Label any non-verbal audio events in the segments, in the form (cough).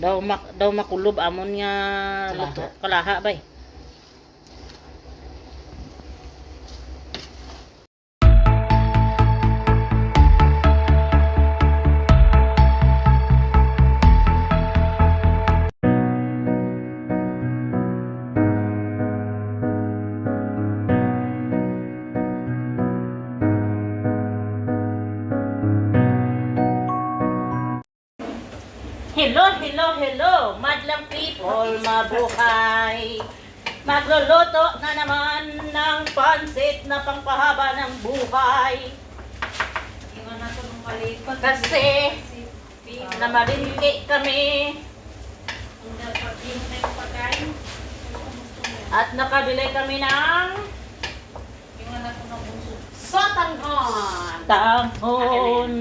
Daw mak daw makulob amon nga luto kalaha bay. Hello, hello, hello, madlang people, mabuhay. Magluluto na naman ng pansit na pangpahaba ng buhay. Iwan na ito ng maliit pa. Kasi namalingki kami Ang dapat yun na yung pagkain. at nakabili kami ng Iwan na ito ng bunso. sotanghon. Tanghon.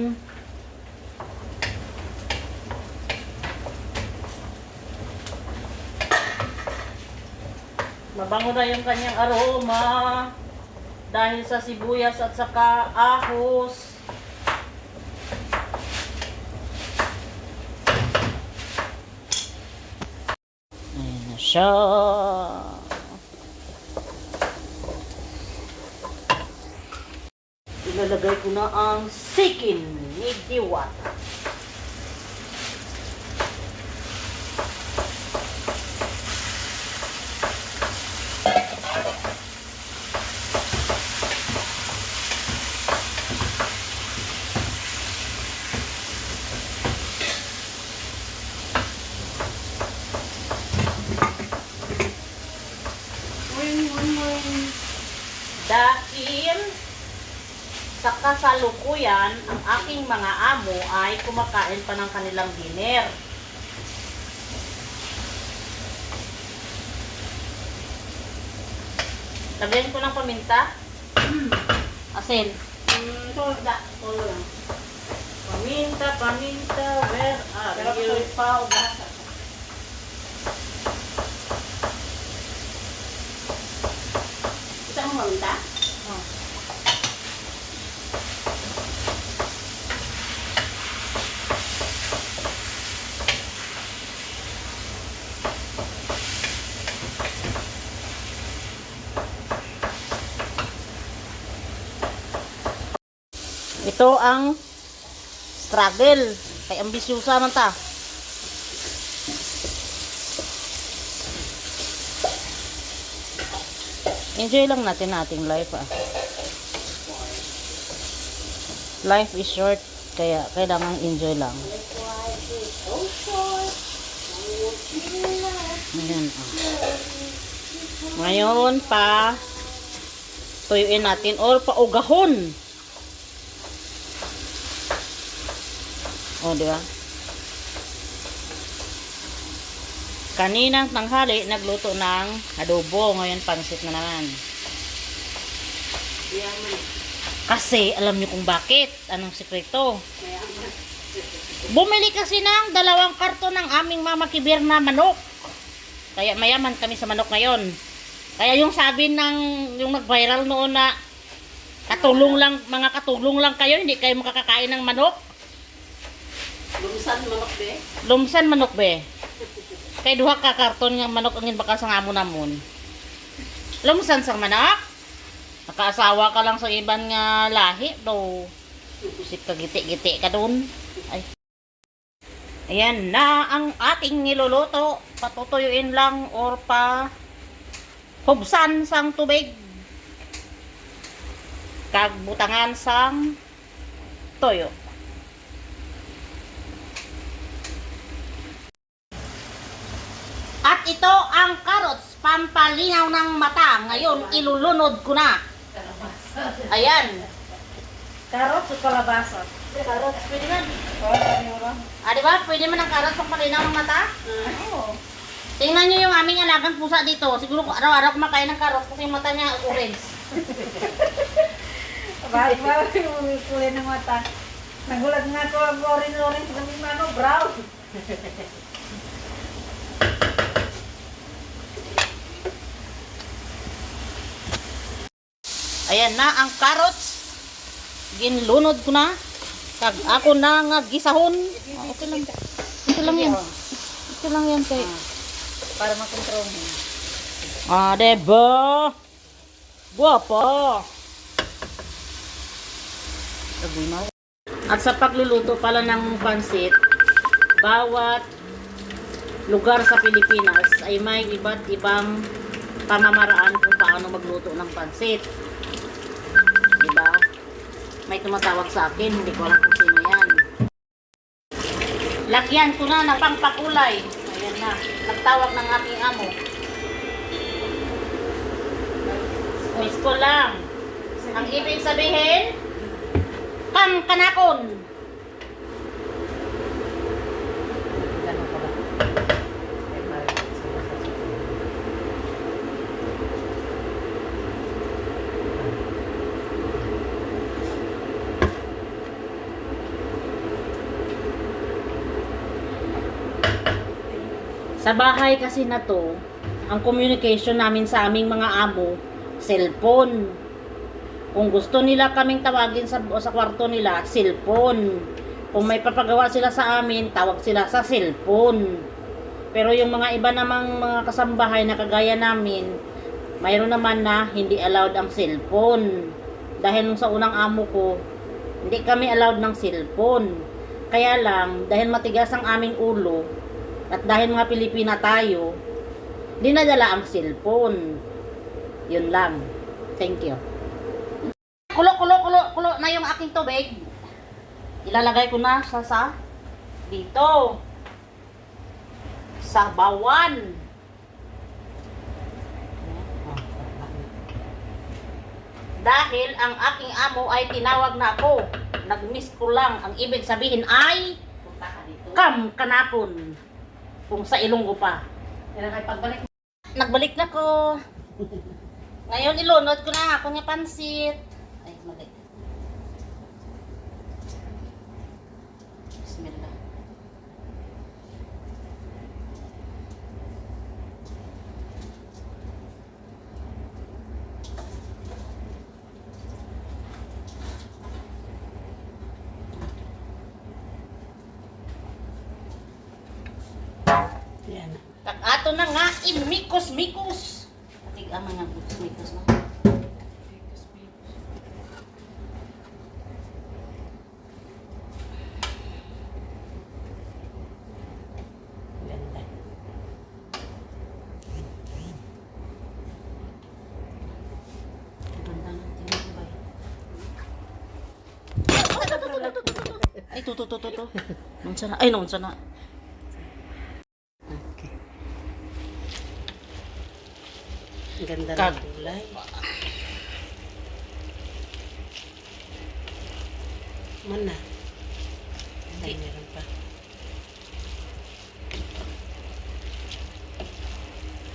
Mabango na yung kanyang aroma dahil sa sibuyas at saka ahos. Ayan na siya. Ilalagay ko na ang sikin ni Diwata. Dahil sa kasalukuyan, ang aking mga amo ay kumakain pa ng kanilang dinner. Lagyan ko ng paminta. (clears throat) Asin. Hmm, ito, da. Ito lang. Paminta, paminta, where Pero are you? ito pa, ubasa. Kita mo mamunta? Ito ang struggle. Kay ambisyusa man ta. Enjoy lang natin ating life ah. Life is short, kaya kailangan enjoy lang. Ayan ah. Ngayon pa tuyuin natin or paugahon. O, di ba? Kaninang tanghali, nagluto ng adobo. Ngayon, pansit na naman. Kasi, alam niyo kung bakit. Anong? Mayaman. Bumili kasi ng dalawang karton ng aming mama kibir na manok. Kaya mayaman kami sa manok ngayon. Kaya yung sabi ng, yung nag-viral noon na katulong lang, mga katulong lang kayo, hindi kayo makakakain ng manok. Lumsan manok be. Lumsan manok be. Kay duha ka karton nga manok ang bakal sa amon namon. Lumsan sang manok. Nakaasawa ka lang sa iban nga lahi do. Sip ka giti-giti ka dun. Ay. Ayan na ang ating niluluto. Patutuyuin lang or pa hubsan sang tubig. Kag butangan sang toyo. At ito ang carrots, pampalinaw ng mata. Ngayon, ilulunod ko na. Ayan. Carrots o kalabasa? Carrots, pwede na. Ah, di ba? Pwede man ang carrots pampalinaw ng mata? Oo. Tingnan nyo yung aming alagang pusa dito. Siguro araw-araw kumakain ng carrots kasi yung mata niya orange. (laughs) Bakit ba yung kulay ng mata? Nagulat nga ako ang orange-orange ng ano, brown. (laughs) Ayan na ang carrots. Ginlunod ko na. Kag ako na nga gisahon. Ah, okay lang. Okay lang yan. ko lang yan kay... Para makontrol mo. Ah, diba? Guwapo. At sa pagluluto pala ng pansit, bawat lugar sa Pilipinas ay may iba't ibang pamamaraan kung paano magluto ng pansit. May tumatawag sa akin, hindi ko alam kung sino yan. Lagyan ko na ng pangpakulay. Ayan na. Nagtawag ng aking amo. Miss ko lang. Ang ibig sabihin, kam kanakon. Ganun pala. Ay, marinig sila sa susunod. Sa bahay kasi na to, ang communication namin sa aming mga amo, cellphone. Kung gusto nila kaming tawagin sa, sa kwarto nila, cellphone. Kung may papagawa sila sa amin, tawag sila sa cellphone. Pero yung mga iba namang mga kasambahay na kagaya namin, mayroon naman na hindi allowed ang cellphone. Dahil nung sa unang amo ko, hindi kami allowed ng cellphone. Kaya lang, dahil matigas ang aming ulo, at dahil mga Pilipina tayo, dinadala ang cellphone. Yun lang. Thank you. Kulo, kulo, kulo, kulo na yung aking tubig. Ilalagay ko na sa sa dito. Sa bawan. Dahil ang aking amo ay tinawag na ako. Nag-miss ko lang. Ang ibig sabihin ay kam kanakon. Kung sa Ilonggo pa. Kailan kayo pagbalik Nagbalik na ko. (laughs) Ngayon ilunod ko na ako nga pansit. Ay, mali. Bismillah. Yan. Kag ato na nga nga mikos na. Ganda. Ganda ng tinapay. Ay, to, to, to, to, to. Nung sana. Ay, nung sana. Ang Ganda ng kulay. Mana? Ay, meron pa.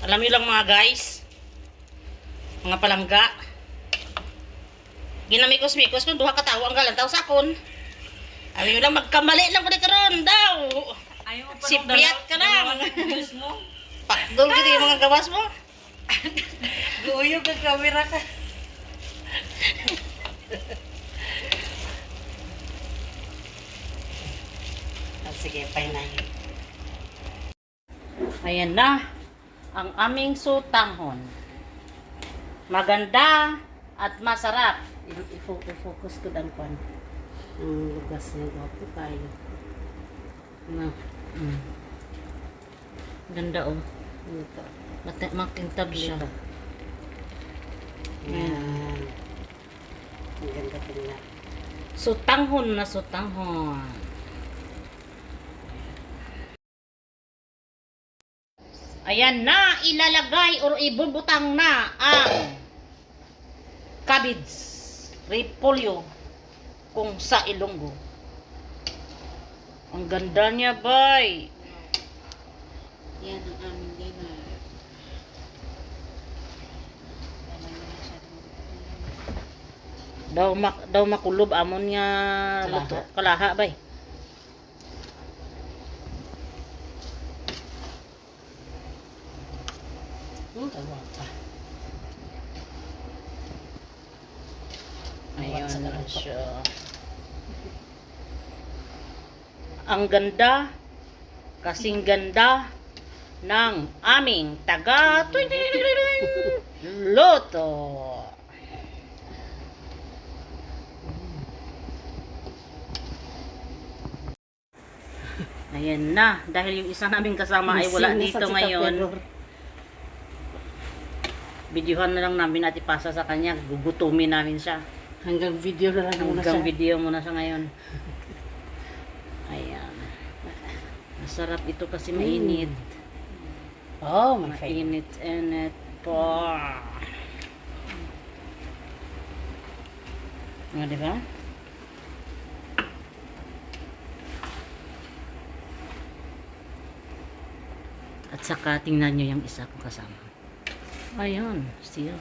Alam niyo lang mga guys, mga palangga, ginamikos-mikos kung duha ka tao ang galantaw sa akon. Alam niyo lang magkamali lang ko di karon daw. Ayaw Si Piat ka lang. Mo. Pakdol gid yung mga gawas mo. (laughs) Guyog ang camera ka. (laughs) ah, sige, painahin. Ayan na ang aming sutanghon. Maganda at masarap. I-focus ko dan pan. Ang lugas niya gwapo tayo. Na, Mm. Ganda oh. ito. Makintab siya. Ito. Yan. Ang ganda tingnan. Sutanghon na sutanghon. Ayan na, ilalagay or ibubutang na ang cabbage, repolyo, kung sa Ilonggo. Ang ganda niya, bay. Yan ang aming Daw mak daw makulob amon nga luto kalaha bay. Hmm, tawa pa. Ayun na siya. Ang ganda Kasing ganda ng aming taga (laughs) Loto. Ayan na, dahil yung isa naming kasama ay wala dito ngayon. Videohan na lang namin at ipasa sa kanya. Gugutumin namin siya. Hanggang video na lang muna Hanggang siya. video muna siya ngayon. Ayan. Masarap ito kasi mainit. Oh, my. Mainit and it po. Nga, di At saka tingnan nyo yung isa kong kasama. Ayun, siya.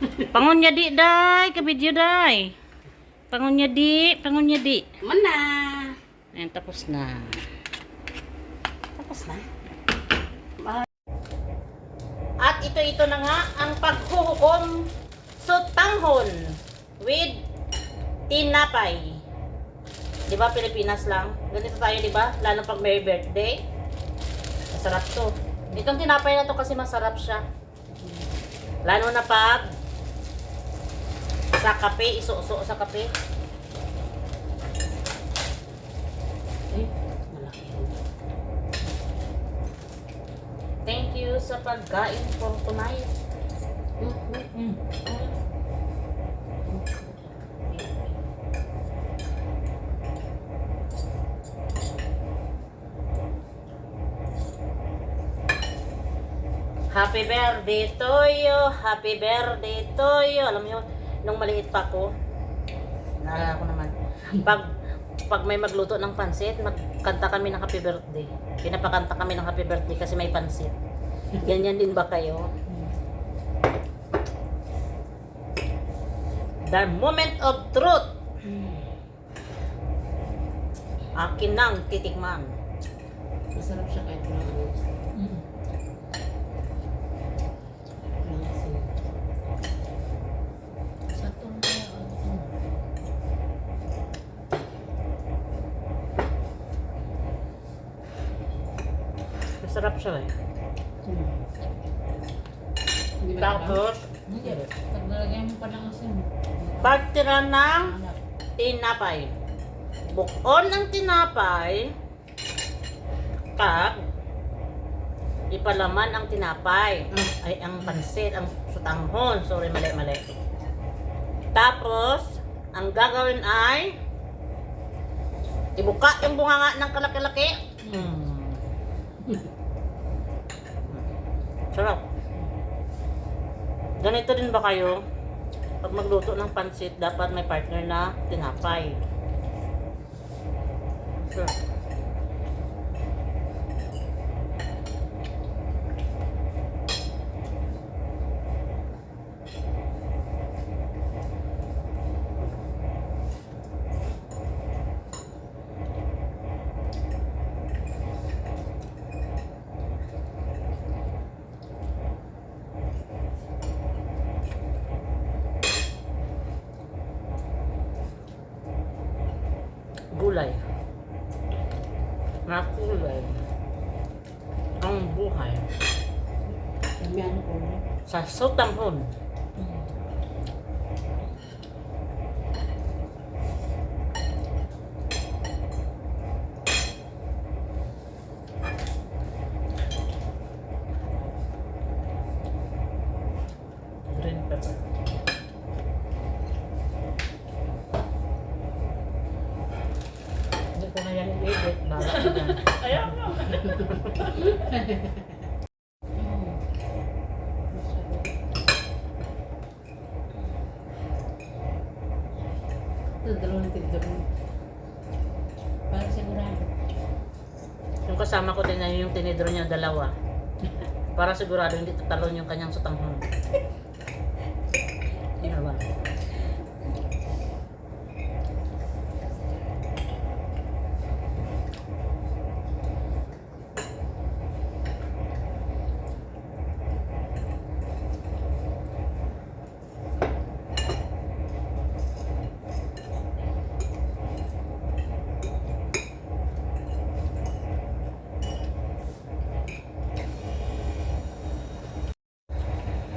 (laughs) Pangon niya di, day. Kabidyo, day. Pangon niya di, pangon niya di. Mana! Ayan, tapos na. Tapos na. At ito-ito na nga ang paghuhukom sutanghon with tinapay. Di ba Pilipinas lang? Ganito tayo, di ba? Lalo pag may birthday. Masarap to. Itong tinapay na to kasi masarap siya. Lalo na pag sa kape, isuso sa kape. Thank you sa pagkain for tonight. Mm, mm. Happy birthday to you, happy birthday to you. Alam mo yun, nung maliit pa ko, naalala ko naman, pag pag may magluto ng pansit, magkanta kami ng happy birthday. Pinapakanta kami ng happy birthday kasi may pansit. Ganyan din ba kayo? The moment of truth. Akin nang titikman. Masarap siya kahit wala ano. Walang asin. Masarap siya eh. Mm. Hindi ba Tapos, Hindi. Pag mo pa ng asin. tinapay. Bukon ng tinapay, pag ipalaman ang tinapay, ay ang pansit, ang sutanghon, sorry, mali, mali. Tapos, ang gagawin ay, ibuka yung bunganga ng kalaki-laki. Mm. (laughs) Sarap. Ganito din ba kayo? Pag magluto ng pansit, dapat may partner na tinapay. Sarap. Kulay. Ang buhay. Sa sutanghon. Green pepper. Hindi ko na. Bala. Ayaw mo. Ito, dalawang mo. Para sigurado. Yung kasama ko din na yung tinidro niya dalawa. Para sigurado hindi tatalon yung kanyang sutanghon. Yun (laughs)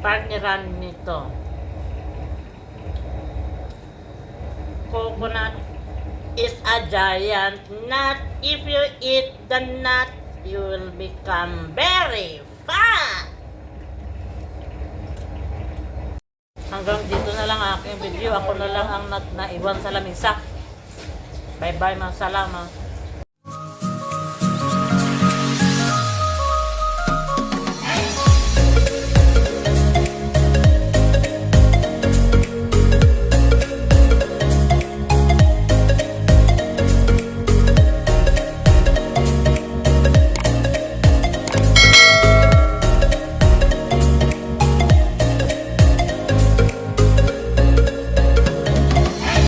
partneran nito. Coconut is a giant nut. If you eat the nut, you will become very fat. Hanggang dito na lang aking video. Ako na lang ang nat naiwan sa lamisa. Bye-bye mga salamat.